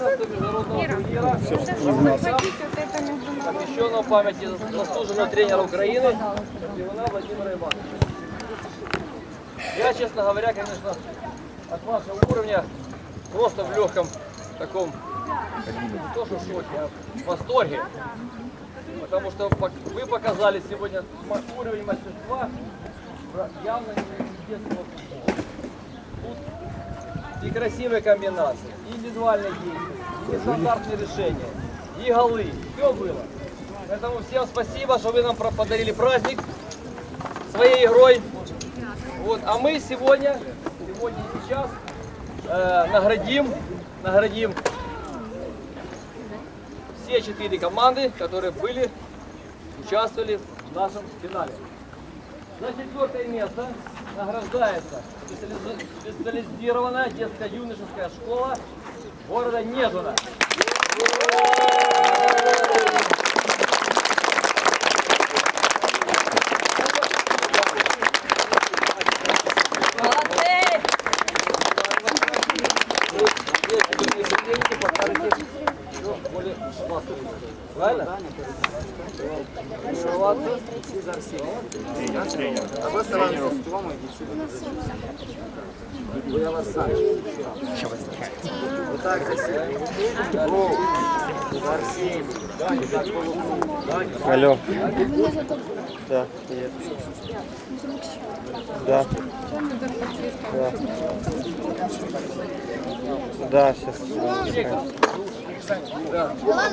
11 международного турнира, посвященного памяти заслуженного тренера Украины Пивуна Владимира Ивановича. Я, честно говоря, конечно, от вашего уровня просто в легком таком, не то что шоке, а в восторге. Потому что вы показали сегодня уровень мастерства явно не детского футбола. Тут и красивые комбинации, и индивидуальные действия, и нестандартные решения, и голы. Все было. Поэтому всем спасибо, что вы нам подарили праздник своей игрой. Вот, а мы сегодня, сегодня и сейчас э, наградим, наградим все четыре команды, которые были, участвовали в нашем финале. За четвертое место награждается специализ- специализированная детско-юношеская школа города Нежина. Правильно? Молодцы. А вы стараетесь с Томой Я вас знаю. Вот так засеяли. О, за Арсений. Так, по луку. Алло. Да, привет. Да. Да. Да, сейчас. Kita.